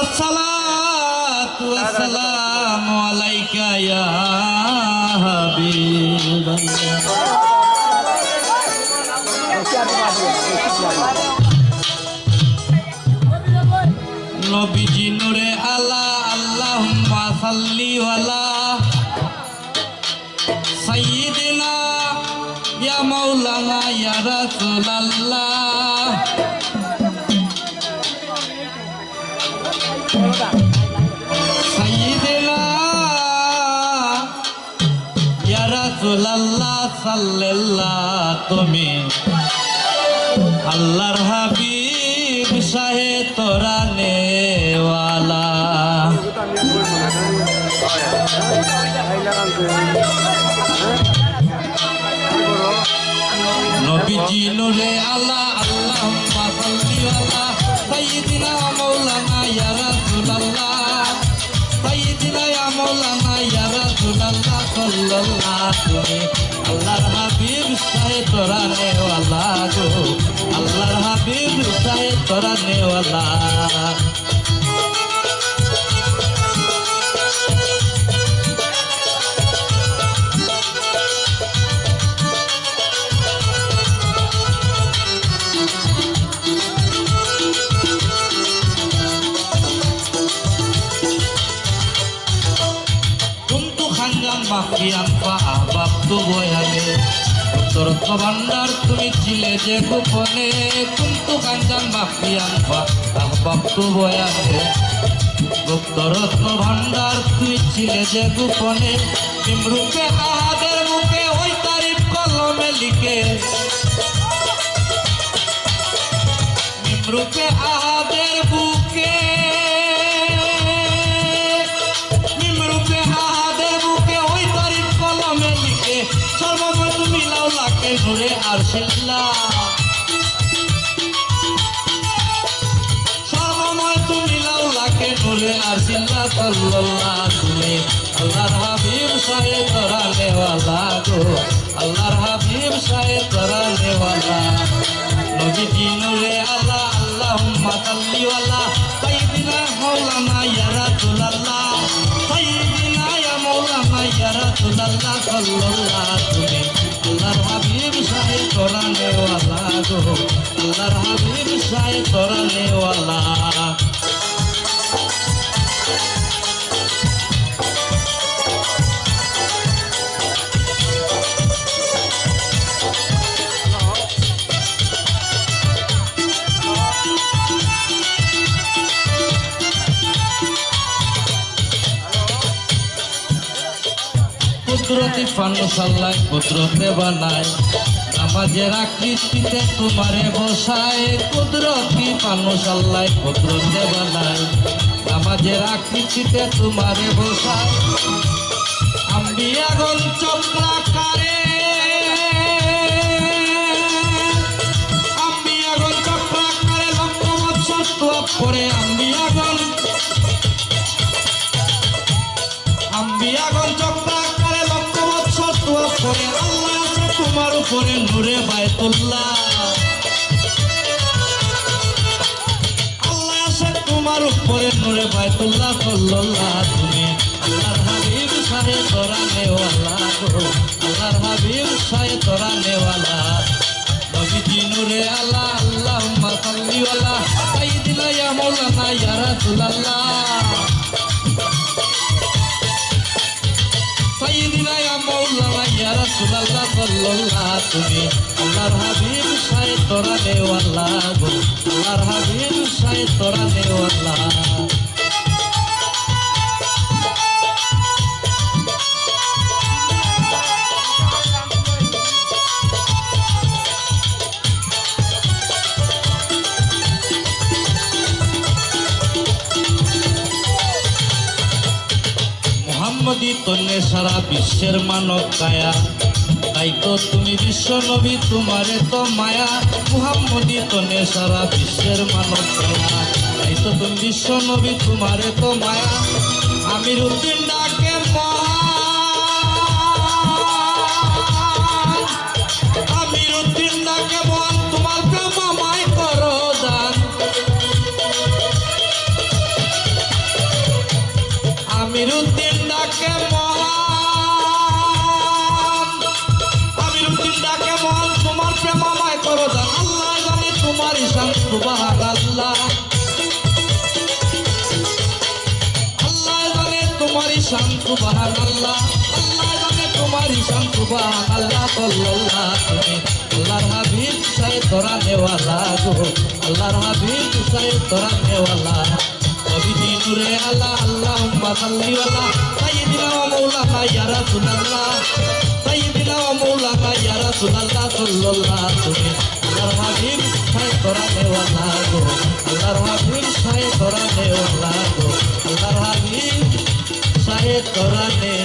আসসালাতু আসসালামু আলাইকা ইয়া হাবিবাল্লাহ। নবীজি নূরে আলা আল্লাহুম্মা সাল্লি সাল্লাল্লাহ তুমি। আল্লাহর হাবিব শাহে তোরা নেওয়ালা। নবীজি নুরে আল্লাহ আল্লাহ সাল্লি আলা সাইয়্যিদিনা ইয়া রাসূলুল্লাহ। সাইয়্যিদিনা ইয়া রাসূলুল্লাহ সাল্লাল্লাহ তুমি আল্লাহর হাবিব শাহে তোরা নেওয়ালা গো। আল্লাহর হাবিব শাহে তোরা নেওয়ালা খানজান মাফিয়ান পা বাপ্তু বয়ালে উত্তরত্ব ভান্ডার তুমি ছিলে যে গোপনে। কুন্তু খানজান মাফিয়ান পা বাপ্তু বয়ালে গুপ্তরত্ন ভান্ডার তুই ছিলে যে গোপনে। নিমরূপে আহাদের মুখে ওই তারিফ কলমে লিখে। নিমরূপে আহাদের বুকে ঘুরে আর শিল্লা সর্বময় তুমি লাউলাকে ঘুরে আর শিল্লা সাল্লাল্লাহ তুমি। আল্লাহর হাবিব সাহে তোরা নেওয়ালা গো। আল্লাহর হাবিব সাহে তোরা নেওয়ালা। নবীজি নূরে আল্লাহ, আল্লাহুম্মা সাল্লি আলা সাইয়্যিদিনা মাওলানা ইয়া রাসূলুল্লাহ সাইয়্যিদিনা ইয়া মাওলানা ইয়া রাসূলুল্লাহ তুমি আল্লাহর হাবিব সাহে তোরা নেওয়ালা গো। আল্লাহর হাবিব সাহে তোরা নেওয়ালা কুদরতি ফানুসাল্লাহ কুদরতে বানায় নামাজের আকৃতিতে তোমারে বসায়, কুদরতি ফানুসাল্লাহ কুদরতে বানায় নামাজের আকৃতিতে তোমারে বসায়। আম্বিয়াগন চক্রাকারে উপরে নূরে বায়তুল্লাহ আল্লাহ আছে তোমার উপরে নূরে বায়তুল্লাহ সাল্লাল্লাহ তুমি। আল্লাহর হাবিব সাহে তোরা নেওয়ালা আল্লাহর হাবিব সাহে তোরা নেওয়ালা নবীজি নূরে আল্লাহ, আল্লাহুম্মা সাল্লি আলা সাইয়্যিদিনা ইয়া মাওলানা ইয়া রাসূলুল্লাহ সাল্লাল্লাহ তুমি আল্লাহর হাবিব সাই তোরা নেওয়াল্লাহ গো। আল্লাহর হাবিব সাই তোরা নেওয়ালা মোহাম্মদী তন্নে সারা বিশ্বের মানব কায়া। তাই তো তুমি বিশ্ব নবী তোমারে তো মায়া। মুহাম্মদী তনে সারা বিশ্বের মানব কায়া। তাই তো তুমি বিশ্ব নবী তোমারে তো মায়া। আমির উদ্দিন ঈশান সুবাহ আল্লাহ আল্লাহ জানে তোমার ঈশান সুবাহ আল্লাহ আল্লাহ জানে তোমার ঈশান সুবাহ আল্লাহ আল্লাহ তুমি আল্লাহর হাবিব চাই তোরা নেওয়ালা গো আল্লাহর হাবিব চাই তোরা নেওয়ালা নবীজি নূরে আল্লাহ আল্লাহুম্মা সাল্লি আলা সাইয়্যিদিনা ওয়া মাওলানা ইয়া রাসূলুল্লাহ সাইয়্যিদিনা ওয়া মাওলানা ইয়া রাসূলুল্লাহ সাল্লাল্লাহু আল্লাহর হাবিব চাই তোরা নেওয়ালা গো আল্লাহর হাবিব সাহেব তোরা নেওয়ালা গো আল্লাহর হাবিব সাহেব তোরা নেওয়ালা